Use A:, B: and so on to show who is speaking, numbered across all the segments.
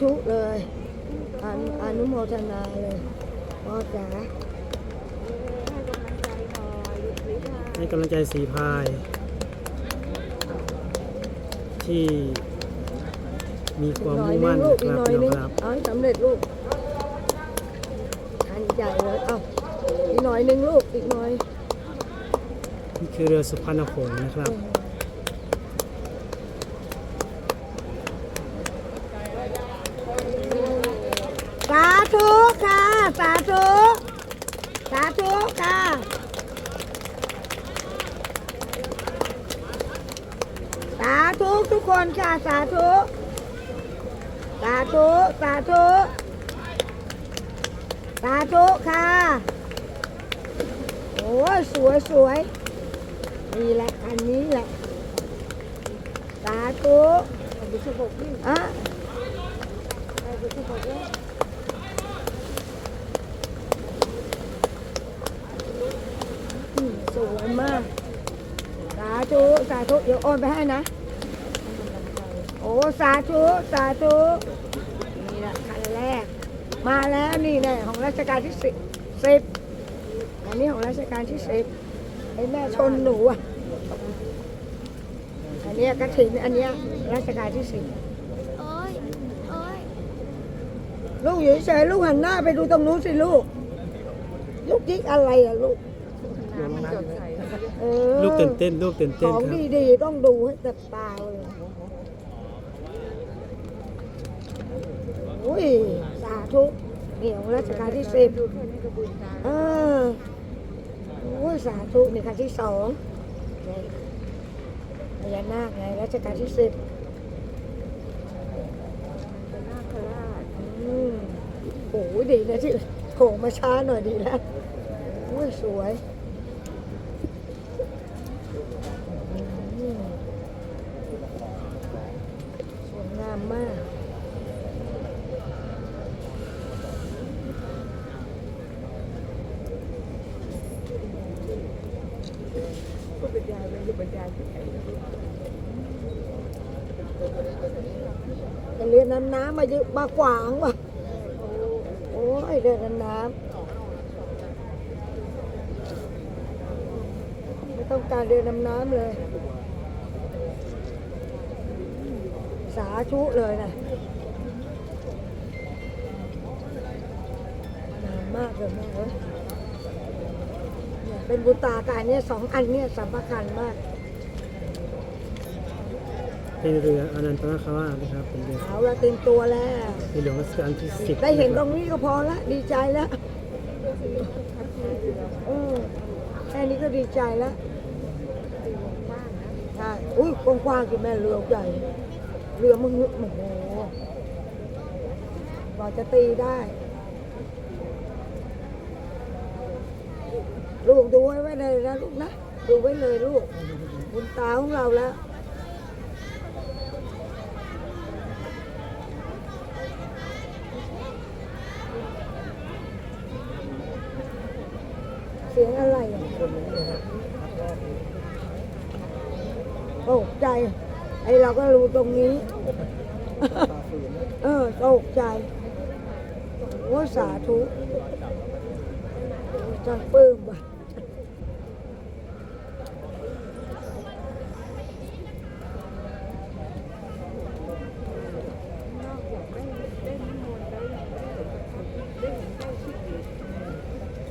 A: ธุเลยอนุอนุโมทนาเลยพ่อจ๋า
B: ให้กำลังใจสีพาย ที่มีความ
A: หน่อย
B: มุ่ง
A: นึ
B: มั่
A: ง
B: น
A: ลูกอี
B: นะ
A: ก
B: ครับ
A: หน่อย
B: พี่
A: นึ
B: น้อง
A: ง
B: ครับ
A: เอาให้สำเร็จลูกทันใจเลยเอ้าอีกหน่อยนึงลูกอีกหน่อย
B: นี่คือเรือสุพรรณหงส์นะครับ
A: สาธุค่ะ สาธุ สาธุค่ะสาธุทุกคนค่ะ สาธุ สาธุ สาธุ สาธุค่ะ โอ้ยสวยสวยนี่แหละอันนี้แหละ สาธุอะ อืมส วยมาก สาธุ สาธุ เดี๋ยวโอนไปให้นะ โอ้ สาธุ สาธุ นี่แหละคันแรก มาแล้วนี่แน่ของรัชกาลที่สิบสิบอันนี้ของรัชกาลที่สิบไอ้แม่ชนหนูอะ อันนี้กระถินอันนี้รัชกาลที่สิบ
C: โอ้ยโอ้ย
A: ลูกอยู่เฉยลูกหันหน้าไปดูตรงนู้นสิลูก ลูกยิกอะไรอะลูก ออ
B: ลูกตื่นเต้นลูกตื่น
A: ข
B: เต้น
A: อง
B: ครับ
A: ดีๆ ต้องดูให้ตับตาเลยโอ้ย สาธุนี่ของรัชกาลที่สิบเออโอ้ย สาธุนี่คันที่สองนี่พญานาคไงรัชกาลที่สิบอืมโอ้ยดีนะที่โผล่มาช้าหน่อยดีแล้วโอ้ย สวย อืมสวยงามมาก เรือน้ำน้ำมาเยอะมาขวางว่ะ โอ้ยเรือน้ำน้ำไม่ต้องการเรือน้ำน้ำเลย สาธุเลยนะนานมากเลยแม่เอ้ย เนี่ยเป็นบุญตาการเนี่ยสองอันเนี่ยสำคัญมาก
B: เป็นเรืออนันตนาคราชนะครับเป็นเรือ
A: เอาละเต็มตัวแล้ว
B: ในหลวงรัชกาลที่สิบ
A: ได้เห็นตรงนี้ก็พอละดีใจแล้วเออแค่นี้ก็ดีใจแล้วใช่อุ้ยกว้างๆคือแม่เรือใหญ่เรือมึงโอ้โหกว่าจะตีได้ ลูกดูไว้เลยนะลูกนะ ดูไว้เลยลูก บุญตาของเราแล้วเสียงอะไรอะตกใจ ไอเราก็รู้ตรงนี้ เออตกใจโอ้สาธุจังปลื้มว่ะ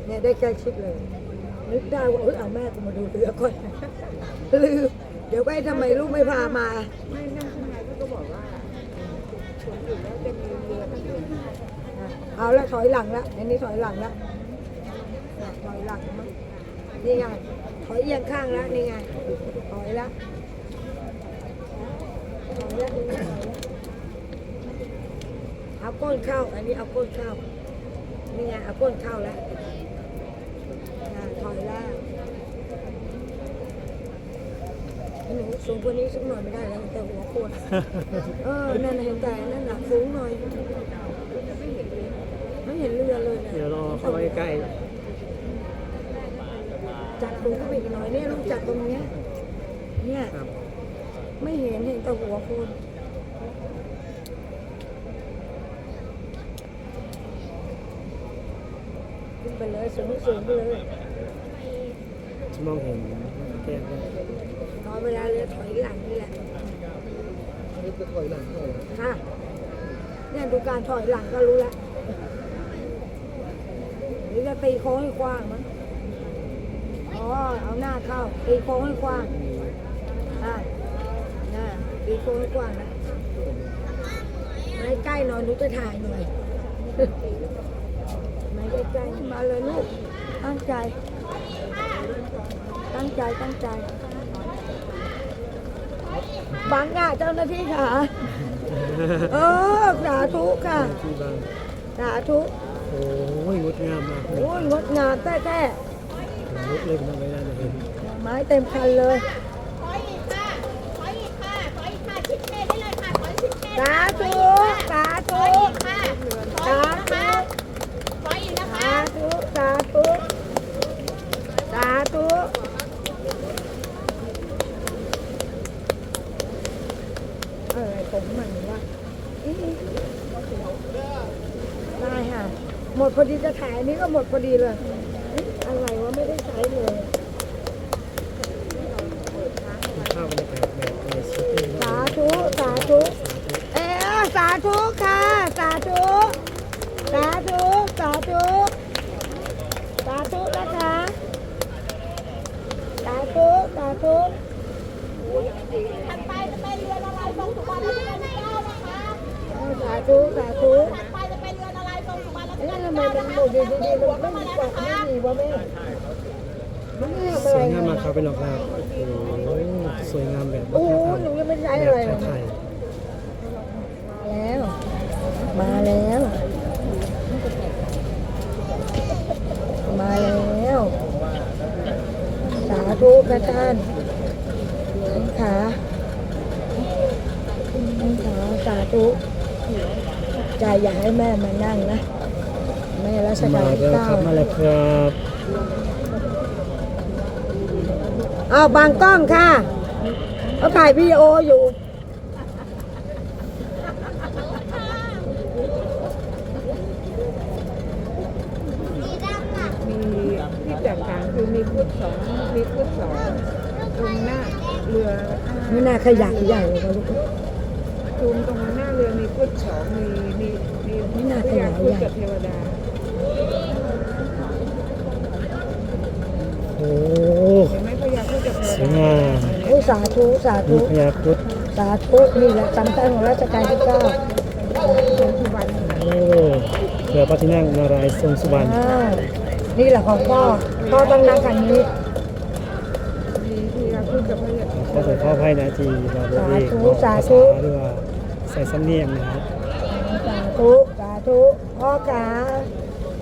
A: เนี่ย ได้ใกล้ชิดเลย นึกได้ว่าเอยเอาแม่กูมาดูเรือก่อนลืมเดี๋ยวไปทำไมลูกไม่พามา
D: ไม่นั่งข้างในเขาก็บอกว่าสวนอยู่แล้วจะมีเรือตั้งเยอะ
A: เอาละถอยหลังละอันนี้ถอยหลังละน่ะถอยหลังมั้งนี่ไงถอยเอียงข้างละนี่ไงถอยละถอยละนี่ไงถอยละเอาก้นเข้า อันนี้เอาก้นเข้านี่ไงเอาก้นเข้าแล้ว สูงกว่านี้สักหน่อยไม่ได้แล้วแต่หัวโคตเออนั่นเห็นแต่นั่นหนักสูงหน่อยไม่เห็นเรือเลยนะ
B: เดี๋ยวรอเข้าใกล้
A: จัดตรงก็ไปอีกหน่อยเนี่ยลูงจัดตรงเนี้ยเนี่ยไม่เห็นเห็นแต่หัวคนขึ้นไปเลยสูงสูงไปเลย
B: มองเห็นแก้ม
A: อนเวลาเรือถอยหลังนี่แหละ
D: นี่จะถอยหลังเลย
A: ค่ะเนี่ยดูการถอยหลังก็รู้แล้วหรือจะตีโค้งให้กว้างมั้งอ๋อเอาหน้าเข้าตีโค้งให้กว้างอ่าน่าตีโค้งให้กว้างนะไม่ใกล้หน่อยหนูจะถ่ายหน่อยไม่ใกล้ๆมาเลยลูกตั้งใจ ตั้งใจตั้งใจ บังอะเจ้าหน้าที่ค่ะ เออสาธุค่ะ
B: ที่บ้าน
A: สาธุ
B: โอ้ยงดงามมากเลย
A: โอ้ยงดงามแท้แท้
B: ลุกเลยคุณไม่ได้เลยเห็น
A: ไม้เต็มคันเลย
C: ถอยอีกค่ะถอยอีกค่ะถอยอีกค่ะ ชิดเมได้เลยค่ะถอยชิดเม
A: สาธุ สา
C: ถ
A: ธุ
C: อยอีกค่ะถอยอีกนะคะถอยอีกนะ
A: สา
C: คะ
A: ธุสาธุสาธุอะไรผมมันวะอี๋ได้ค่ะ หมดพอดีจะถ่ายอันนี้ก็หมดพอดีเลยเอ๊ะอะไรวะไม่ได้ใช้เลย
B: ข้าวบรรยากาศแบบในชิปปี้
A: สาธุสาธุเออสาธุค่ะ สาธุสาธุสาธุสาธุนะคะสาธุสาธุ
C: ถัดไปจะเป็นเรือนอะไรทรงสุวรรณรัชกาลที่เก้านะคะ
A: เออสาธุสาธุ
C: ไม
A: มัน
C: นะคะ
A: หมดดีๆมันไม่มีกล่องไม่มีวะแม่มันไม่ทำ
B: ส
A: อะไร
B: วยงามมากครับเป็นหลอกครับโอ้โหสวยงามแบบ
A: โอ้โหหนูยังไม่ใช้อะไรเลย
B: ไทย
A: แล้ว มาแล้ว มาแล้ว สาธุพระท่านท่านขาท่านขาสาธุใจอยากให้แม่มานั่งนะ รัช
B: ๆ
A: กา
B: มา
A: ลที่
B: แล้ว
A: เก้า
B: ครับมาแล้วครับ
A: เอาบางกล้องค่ะเขาถ่ายวีดีโออยู่
D: มีที่แตกต่างคือมีพุทธสองมีพุทธสองตรงหน้าเรือ
A: ไม่น่าขยะใหญ่เลยนะลูก
D: ตูมตรงหน้าเรือมีพุทธสองมีมีมี
A: ไม่น่า
D: พ
A: ขยาย
D: ญาพุทธ
A: ใหญ่
D: กับเทวดา
B: โอ้
D: เห็นไหมพญาพุทธกับเทว
B: สวย
D: ดางา
B: ม
A: โอ้ยสาธุสา
B: มี
A: ธุ
B: พญาครุฑ
A: สาธุนี่แหละสำคัญของรัชกาลที่เก้า
D: ทรงสุวรรณ
B: โอ้เรือพระที่นั่งนารายณ์ทรงสุวรรณ
A: อ่านี่แหละของพ่อพ่อต้องนั่งคันนี้
D: มีพญาพุทธกับพญา
B: ขอขอขออภัยนะที่เราบอกเอง
A: สาธุ
B: บอกภา
A: สา
B: ษา
A: ธุ
B: หรือว่าใส่สำเนียงนะครับ
A: สาธุสาธุพ่อขา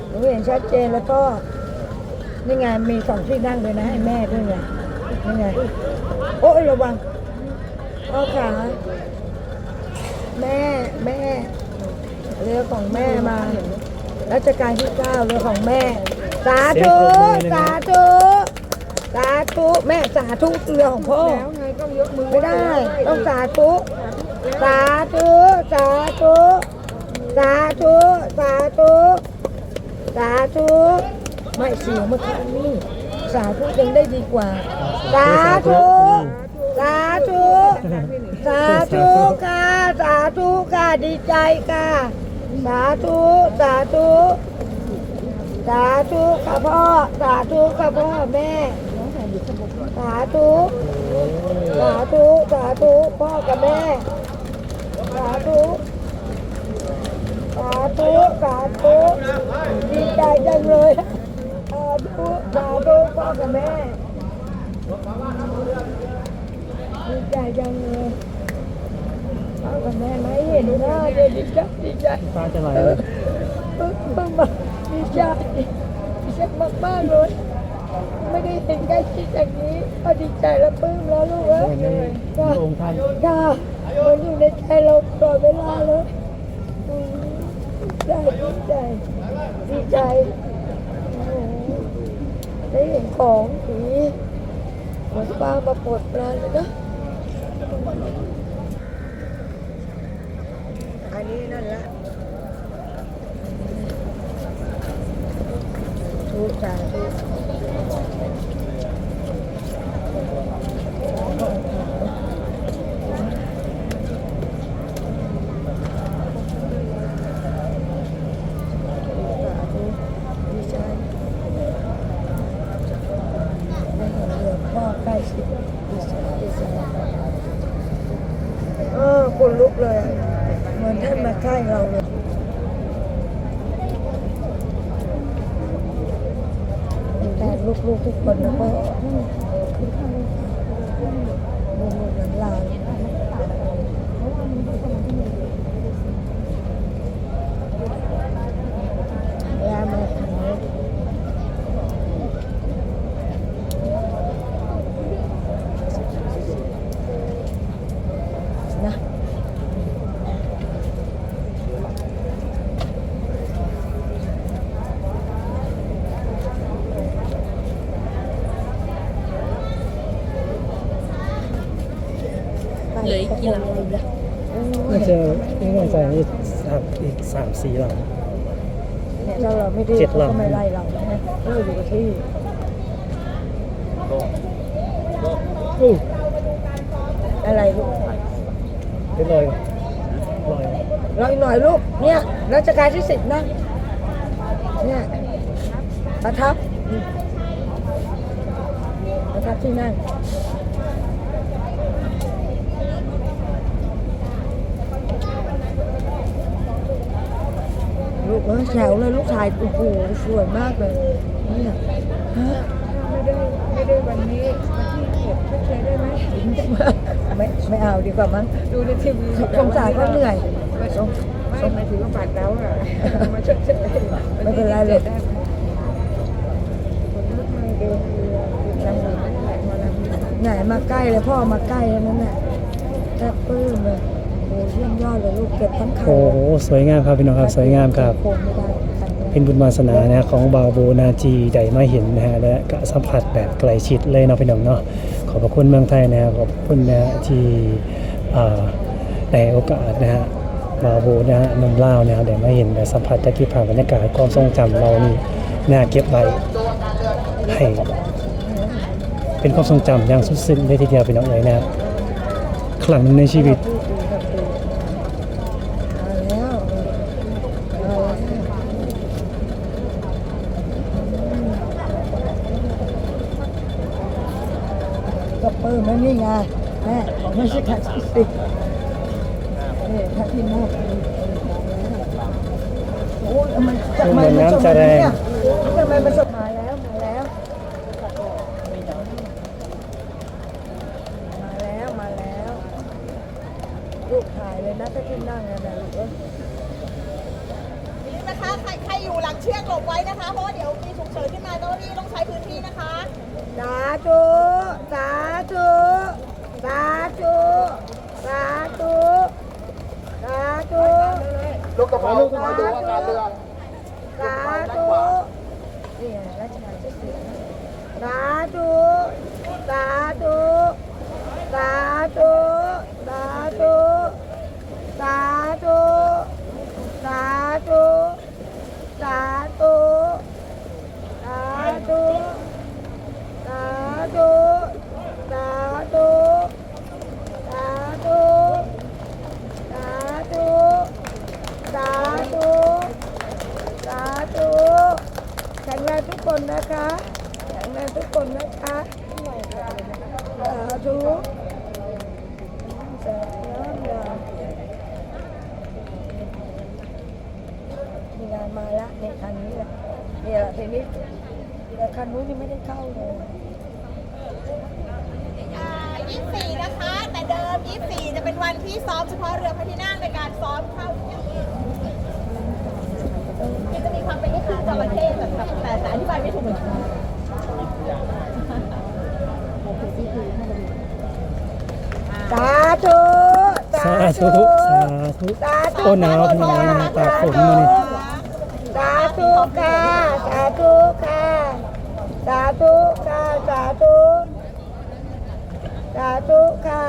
A: หนูเห็นชัดเจนแล้วก็นี่ไงมีสองที่นั่งเลยนะให้แม่ด้วยไง นี่ไง โอ้ยระวังพ่อขาแม่แม่เรือของแม่มารัชกาลที่เก้าเรือของแม่ สาธุสาธุสาธุแม่สาธุเรือของพ่อ
D: แล้วไงต้องยกมือ
A: ไม่ได้ต้องสาธุสาธุสาธุสาธุสาธุสาธุไม่เสียงเมื่อครั้งนี้ สาธุยังได้ดีกว่า สาธุ สาธุ สาธุค่ะ สาธุค่ะ ดีใจค่ะ สาธุ สาธุ สาธุค่ะพ่อ สาธุค่ะพ่อแม่ สาธุ สาธุ สาธุ พ่อกับแม่ สาธุสาธุสาธุดีใจจังเลย สาธุสาธุพ่อกับแม่ดีใจจังเลยพ่อกับแม่ไม่เห็นหน้าเดี๋ยดีใจดีใจ
B: ตาจะไหล
A: เออเพิ่งพิ่งมาดีใจดีใจมากๆเลยไม่ได้เห็นใกล้ชิดอย่างนี้ก็ดีใจและปลื้มแล้วลูกเอ้ย
B: เหมือนในพระองค์ท่าน
A: จ้ามันอยู่ในใจเราตลอดเวลาเลยอืมดีใจดีใจดีใจ ได้เห็นของผีเหมือนปลามาปลดปลาเลยนะอันนี้นั่นละทุกสาทุกาธุดีใจได้เห็นเรือพ่อใกล้ชิดดีใจดีใจเออคนลุกเลยอะเหมือนท่านมาใกล้เราเลย แต่ลูกๆทุกคนนะก็ลูกๆหลานๆยามาขายนะเหลืออีกกี่หลัง
B: น่าจะไม่แน่ใจนี่สามอีกสามสี่หลัง
A: เนี่ยถ้าเราไม่ได้
B: เจ็ด
A: เขา
B: ลำ
A: ก็ไม่ไล่เรานะเราอยู่กับที่
B: อู้
A: อะไรลูก
B: เป็นรอยรอย
A: รออีกหน่อยลูกเนี่ยรัชกาลที่สิบนะเนี่ยประทับอืมประทับที่นั่น ลูกเอ้ยแถวเลยลูกชายโอ้โหสวยมากเลยเนี่ยฮะ
D: ไม่ได้ไม่ได้วันนี้วันที่เจ็ดชดเชยได้ไหม
A: ไม่ไม่เอาดีกว่ามั้ง
D: ดูในทีวี
A: สงสารเขาเหนื่อย
D: ไม่สงไม่หมายถึงว่าบัตรแล้วอะมาชดเชย
A: ไม่เป็นไรหรอก
D: ได้ไหมคนลุกมาเดินเรือติดลำหนึ่งนั่นแหละมาลำหนึ่ง
A: ไหนมาใกล้เลยพ่อมาใกล้แล้วนั่นน่ะแทบปลื้มเลยโอ้ เยี่ยมยอดเลยลูกเก็บทั้งไข่
B: โอ้โหสวยงามครับพี่น้องครับสวยงามครับ
A: โคงไม่ได้ไข่ไม่ได้
B: เป็นบุญวาสนานะของบาโบนาจีได้มาเห็นนะฮะและก็สัมผัสแบบใกลชิดเลยเนาะพี่น้องเนาะขอบพระคุณเมืองไทยนะขอบคุณนะที่อ่าในโอกาสนะฮะบาโบนะฮะนมเล่าวนะฮะได้มาเห็นและสัมผัสตะกี้ผ่านบรรยากาศความทรงจำเรานี่น่าเก็บไว้ให้เป็นความทรงจำอย่างสุดซึ้งเลยทีเดียวพี่น้องเลยนะฮะครั้งหนึ่งในชีวิต
A: พูดดีครับดีเอาแล้วเอาแล้วก็ปลื้มแล้ว นี่ไงแม่ของไม่ใช่ขาดที่สินี่ถ้าที่นอกโอ้ยทำไมทำไมมันส่งมาเนี่ยทำไมมันส่งมาแล้วมาแล้วมาแล้วมาแล้วลูกถ่ายเลยนะถ้าที่นั่งนะนะลูกเอ้ย
C: นะคะใครใครอยู่หลังเชือกหลบไว้นะคะ เพราะว่าเดี๋ยวมีฉุกเฉินขึ้นมาเจ้าหน้าที่ต้องใช้พื้นที่นะคะ
A: สาธุสาธุสาธุสาธุสาธุ
E: ลูกกระเป๋าลูกกระเป๋าดูอาการเรือ
A: สาธุเนี่ยราชการที่สี่สาธุสาธุสาธุสาธุสาธุสาธุสาธุสาธุสาธุสาธุสาธุสาธุสาธุสาธุแข็งแรงทุก คนนะคะแข็งแรงทุกคนนะคะสาธุสาธุมีงานมาละในคันนี้แหละเนี่ยละทีนี้แต่คันนู้นยังไม่ได้เข้าเลย
C: อ่า24 นะคะ แต่เดิม 24 จะเป็นวันที่ซ้อมเฉพาะเรือพระที่นั่งในการซ้อมเข้ามันจะมี ความเป็นนิทานจระเข้แบบแต่แต่อธิบายไม่ถูกเหมือนกัน
A: สาธุ
B: สาธุสาธุ
A: สาธุ
B: โอ้หนาวพี่น้องนะตากฝนมาเนี่ย
A: สาธุค่ะสาธุค่ะสาธุค่ะสาธุสาธุค่ะ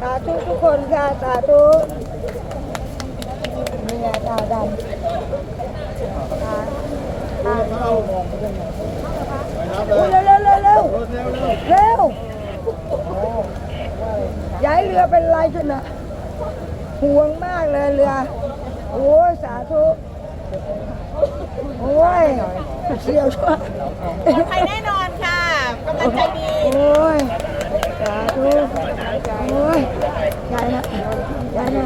A: สาธุทุกคนค่ะสาธุนี่ไงตาดำ เร็วเร็วเร็วเร็วเร็วเร็วเย้ายเรือเป็นไรชนะห่วงมากเลยเรือ โอ้ยสาธุโอ้ยเสียวชั่ว
C: ปลอแน่นอนค่ะกำลังใจดี
A: โอ้ยสาธุโอ้ยยายนะยายนะ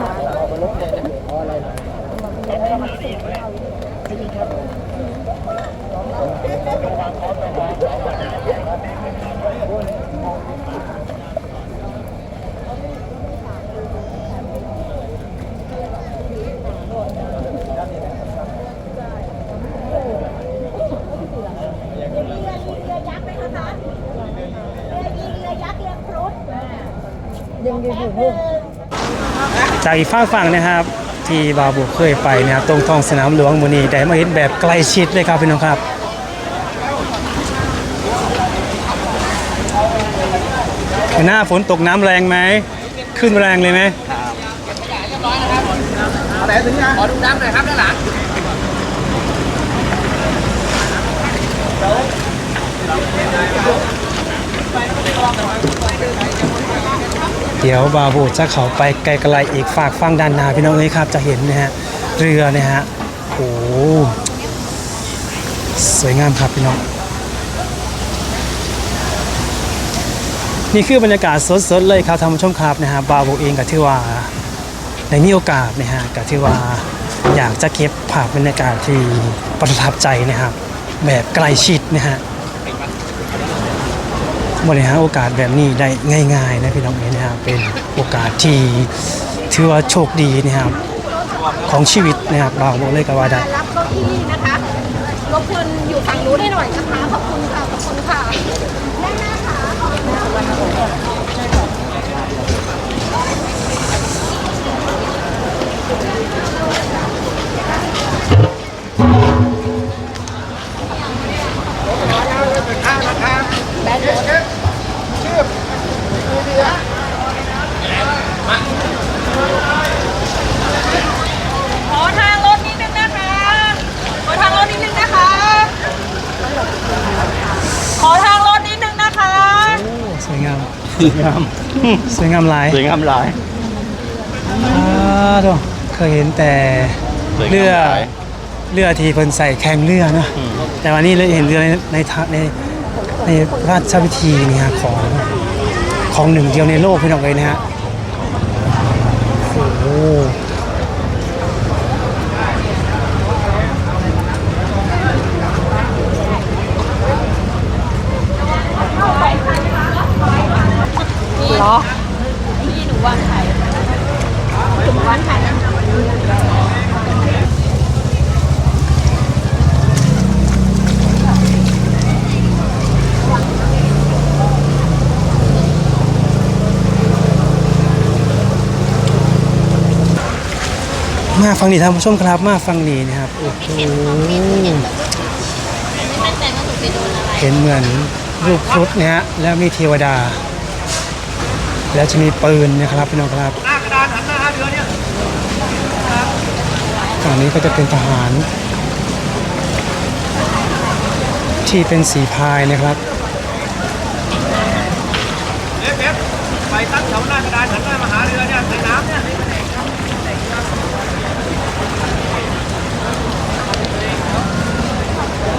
B: จากอีกฝากฝั่งนะครับ ที่บาบุเคยไปนะครับตรงท้องสนามหลวงมูนีได้มาเห็นแบบใกล้ชิดเลยครับพี่น้องครับหน้าฝนตกน้ำแรงไหมขึ้นแรงเลยไหม
E: ขอดูน้ำหน่อยครับด้านหลัง
B: เดี๋ยวบาบุจะเข้าไปไกลๆอีกฝากฝั่งด้านหน้าพี่น้องเอ้ยครับ จะเห็นนะฮะเรือนะฮะโอ้สวยงามครับพี่น้อง นี่คือบรรยากาศสดๆเลยครับท่านผู้ชมครับนะฮะบาวโบเองก็ถือว่าในมีโอกาสนะฮะก็ถือว่าอยากจะเก็บภาพบรรยากาศที่ประทับใจนะครับ แบบใกล้ชิดนะฮะ บริหารโอกาสแบบนี้ได้ง่าย ๆ นะพี่น้องเอ๋ยนะฮะเป็นโอกาสที่ถือว่าโชคดีนะครับของชีวิตนะครับบาวโบเลยก็ว่าได้
C: รับเก้าอี้นะคะรบกวนอยู่ฝั่งนู้นให้หน่อยนะคะขอบคุณค่ะขอบคุณค่ะด้านหน้าค่ะขอทางรถนิดนึงนะคะ ขอทางรถนิดนึงนะคะ ขอทางรถนิดนึงนะคะ
B: สวยงามสวยงาม สวยงามหลาย
E: สวยงามหลาย
B: อ่าโถ่เคยเห็นแต่
E: สวยงาม
B: เรือ
E: หลาย
B: เรือที่เพิ่นใส่แข่งเรือนะแต่วันนี้เราเห็นเรือในในทะในในราชพิธีนี่ฮะของของหนึ่งเดียวในโลกพี่น้องเลยนะฮะโอ้โห มาฟังนี่ท่านผู้ชมครับมาฟังนี่นะครับโอ้โหเห็นเหมือนรูปครุฑนะฮะแล้วมีเทวดา แล้วจะมีปืนนะครับพี่น้องครับ
E: หน้ากระดานหันหน้าหาเรือเนี่ย
B: ฝั่งนี้ก็จะเป็นทหาร ที่เป็นสีพายนะครับ
E: เอฟเอฟไปตั้งแถวหน้ากระดานหันหน้ามาหาเรือเนี่ยในน้ำเนี่ย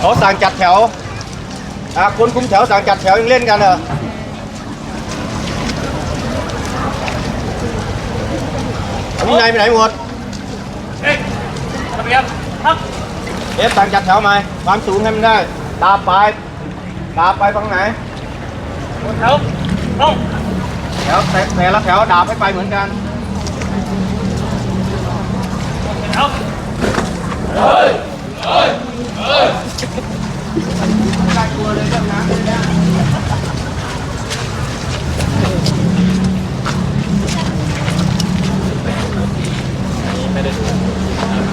E: เขา สั่งจัดแถวอะคนคุมแถวสั่งจัดแถวยังเล่นกันเหรอวินัยไปไหนหมด
F: เอ๊ะระเบียบครับ
E: เอฟสั่งจัดแถวใหมความสูงให้มันได้ ตาปลายตาไปฝั่งไหน
F: แถวต้อง
E: แถวแต่แต่ละแถวดาบให้ไปเหมือนกัน
F: แถว
E: ได้กลัวเลยเรื่อน้ำเลยนะไม่ได้ดู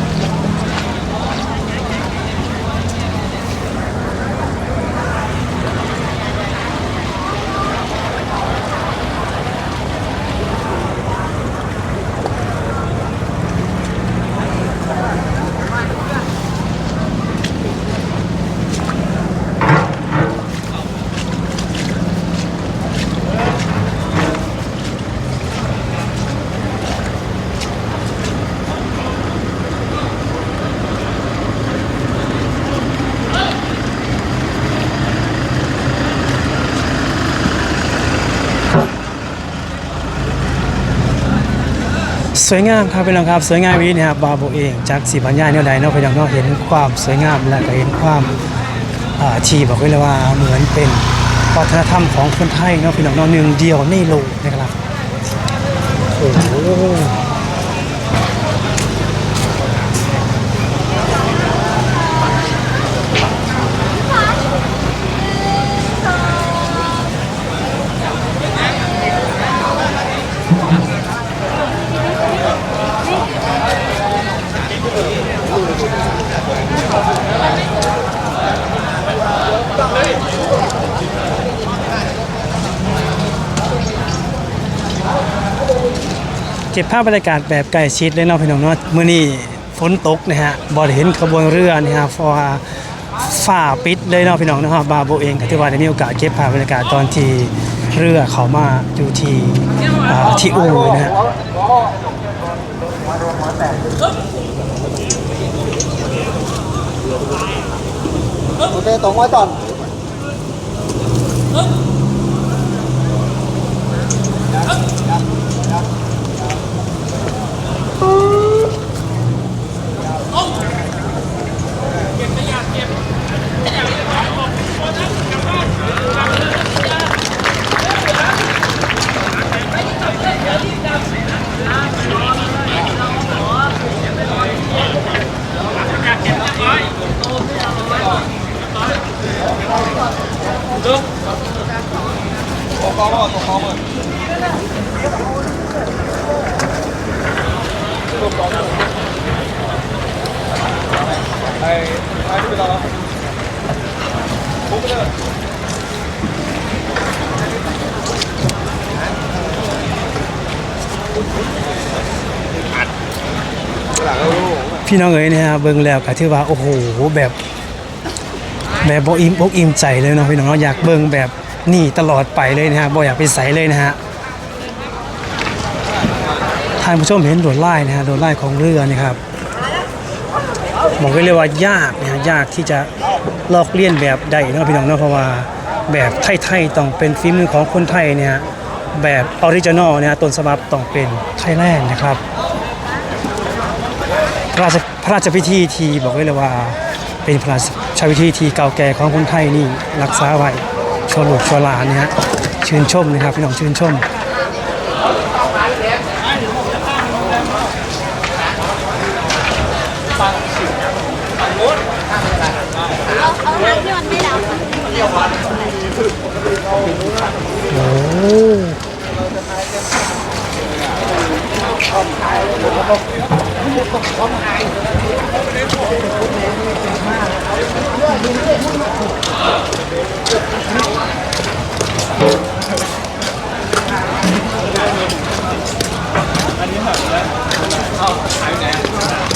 B: สวยงามครับพี่น้องครับสวยงามวินี่ครับบาโบเองจากสีบรรยายแนวใดเนาะพี่น้องเนาะเห็นความสวยงามและก็เห็นความที่บอกไว้เลยว่าเหมือนเป็นวัฒนธรรมของคนไทยเนาะพี่น้องเนาะหนึ่งเดียวในโลกนะครับโอ้ เก็บภาพบรรยากาศแบบใกล้ชิดเลยเนาะพี่น้องเนาะมื้อนี้ฝนตกนะฮะบ่ได้เห็นขบวนเรือนะฮะเพราะว่าฝ้าปิดเลยเนาะพี่น้องเนาะบาโบเองก็ถือว่าได้มีโอกาสเก็บภาพบรรยากาศตอนที่เรือเขามาอยู่ที่อ่าที่อู่นะฮะ
E: โอเคตรงไว้ก่อน
B: พี่น้องเอ๋ยเนี่ยฮะเบิ่งแล้วก็ถือว่าโอ้โหแบบ แบบบ่อิ่มอกอิ่มใจเลยเนาะพี่น้องอยากเบิ่งแบบนี่ตลอดไปเลยนะฮะบ่อยากไปใสเลยนะฮะท่านผู้ชมเห็นโดดไล่นะฮะโดดไล่ของเรือนี่ครับบอกไว้เลยว่ายากนะยากที่จะลอกเลียนแบบใดเนาะพี่น้องเนาะเพราะว่าแบบไทยๆต้องเป็นฝีมือของคนไทยเนี่ยแบบออริจินอลเนี่ยต้นฉบับต้องเป็นไทยแลนด์นะครับ พระราชพระราชพิธีที่บอกไว้เลยว่า เป็นพระราชพิธีที่เก่าแก่ของคนไทยนี่รักษาไว้ชั่วลูกชั่วหลานนะฮะชื่นชมนะครับพี่น้องชื่นชม
C: เอาเอันนี้เหรอเอาขายไห
B: น